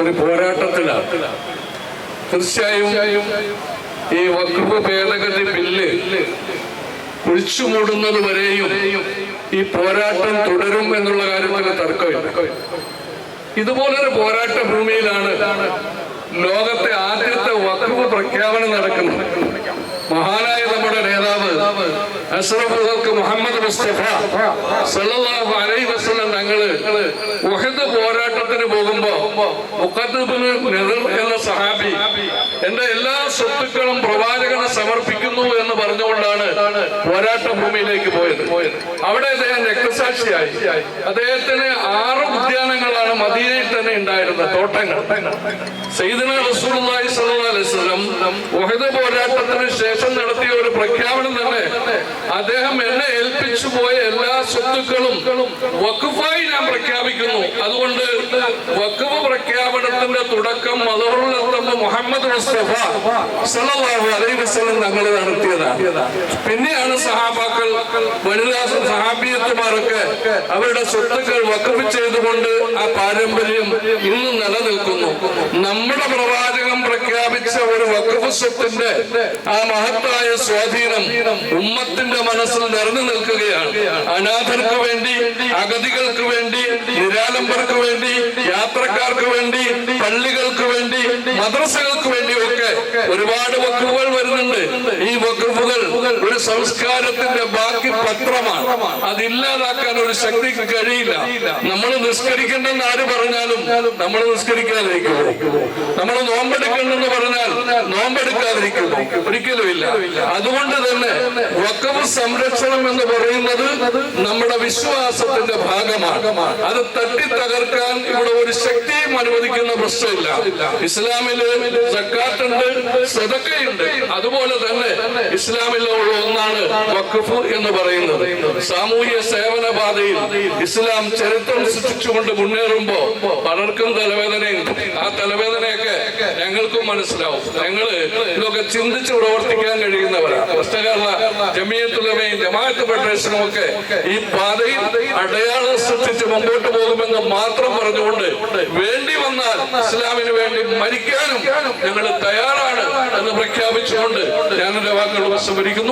ഒരു പോരാട്ടത്തിലാണ് തീർച്ചയായും ഈ വകുപ്പ് ഭേദഗതി ബില്ല് ഒഴിച്ചു മൂടുന്നത് വരെയും ഈ പോരാട്ടം തുടരും എന്നുള്ള കാര്യത്തിൽ തർക്കമില്ല. ഇതുപോലൊരു പോരാട്ട ഭൂമിയിലാണ് ലോകത്തെ ആദ്യത്തെ വകുപ്പ് പ്രഖ്യാപനം നടക്കുന്നത്. മഹാനായ നമ്മുടെ നേതാവ് അഷറഫ് മുഹമ്മദ് മുസ്തഫ അലൈ വസ്ലം തങ്ങൾ പോരാട്ടത്തിന് പോകുമ്പോ നെതിർ എന്ന സഹാബി എന്റെ എല്ലാ സ്വത്തുക്കളും പ്രവാചകനെ സമർപ്പിക്കുന്നു എന്ന് പറഞ്ഞുകൊണ്ടാണ് പോരാട്ട ഭൂമിയിലേക്ക് പോയത്. അവിടെ അദ്ദേഹം രക്തസാക്ഷിയായി. അദ്ദേഹത്തിന് ആറ് ഉദ്യാനങ്ങളാണ് മദീനയിൽ തന്നെ ഉണ്ടായിരുന്നത് തോട്ടങ്ങൾ. സൈദന അലൈഹി വസല്ലം ഉഹദ് പോരാട്ടത്തിന് ശേഷം നടത്തിയ ഒരു പ്രഖ്യാപനം തന്നെ അദ്ദേഹം എന്നെ ഏൽപ്പിച്ചു പോയ എല്ലാ സ്വത്തുക്കളും വഖഫായി ഞാൻ പ്രഖ്യാപിക്കുന്നു. അതുകൊണ്ട് വഖഫ് പ്രഖ്യാപനത്തിന്റെ തുടക്കം മദറുൽ മുഹമ്മദ് മുസ്തഫ സലഹു അലൈ വസ്ലം തങ്ങൾ നടത്തിയതാണ്. പിന്നെയാണ് സഹാബാക്കൾ വനിതാ സഹാബിയത്തുമാരൊക്കെ അവരുടെ സ്വത്തുക്കൾ വഖഫ് ചെയ്തുകൊണ്ട് ആ പാരമ്പര്യം ഇന്ന് നിലനിൽക്കുന്നു. നമ്മുടെ പ്രവാചകം പ്രഖ്യാപിച്ച ഒരു വഖഫ് സ്വത്തിന്റെ ആ മഹത്തായ സ്വാധീനം ഉമ്മത്തിന്റെ മനസ്സിൽ നിറഞ്ഞു നിൽക്കുകയാണ്. അനാഥർക്ക് വേണ്ടി അഗതികൾക്ക് വേണ്ടി നിരാലംബർക്ക് വേണ്ടി യാത്രക്കാർക്ക് വേണ്ടി പള്ളികൾക്ക് വേണ്ടി മദ്രസകൾക്ക് വേണ്ടിയൊക്കെ ഒരുപാട് വക്കുകൾ വരുന്നുണ്ട്. ഈ വക്കുകൾ ഒരു സംസ്കാരത്തിന്റെ ബാക്കി പത്രമാണ്. അതില്ലാതാക്കാൻ ഒരു ശക്തിക്ക് കഴിയില്ല. നമ്മൾ നിസ്കരിക്കണ്ടെന്ന് ആര് പറഞ്ഞാലും നമ്മൾ നിസ്കരിക്കാതിരിക്കുമോ? നമ്മൾ നോമ്പെടുക്കണമെന്ന് പറഞ്ഞാൽ നോമ്പെടുക്കാതിരിക്കുമോ? ഒരിക്കലുമില്ല അതുകൊണ്ട് തന്നെ വക്കവ് സംരക്ഷണം എന്ന് പറയുന്നത് നമ്മുടെ വിശ്വാസത്തിന്റെ ഭാഗമാണ്. അത് തട്ടി തകർക്കാൻ ഇവിടെ ഒരു ശക്തിയും അനുവദിക്കുന്ന പ്രശ്നമില്ല. ഇസ്ലാമിലെ സക്കാത്തുണ്ട് സദക്കയുണ്ട് അതുപോലെ തന്നെ ഇസ്ലാമിലുള്ള ഒന്നാണ് വഖഫ് എന്ന് പറയുന്നത്. സാമൂഹ്യ സേവന പാതയിൽ ഇസ്ലാം ചരിത്രം സൃഷ്ടിച്ചുകൊണ്ട് മുന്നേറുമ്പോ പലർക്കും തലവേദനയും ആ തലവേദനയൊക്കെ ഞങ്ങൾക്കും മനസ്സിലാവും. ഞങ്ങൾ ഇതൊക്കെ ചിന്തിച്ച് പ്രവർത്തിക്കാൻ കഴിയുന്നവരാണ്. പ്രശ്നകാരണ ജമിയത്തുലമയും ജമാഅത്ത് ഫെഡറേഷനും ഒക്കെ ഈ പാതയിൽ അടയാളം സൃഷ്ടിച്ച് മുമ്പോട്ട് പോകുമെന്ന് മാത്രം പറഞ്ഞുകൊണ്ട് വേണ്ടി വന്നാൽ ഇസ്ലാമിന് വേണ്ടി മരിക്കാനും ഞങ്ങൾ തയ്യാറാണ് എന്ന് പ്രഖ്യാപിച്ചുകൊണ്ട് ഞാൻ എന്റെ വാക്കുകൾ ഉപസംഹരിക്കുന്നു.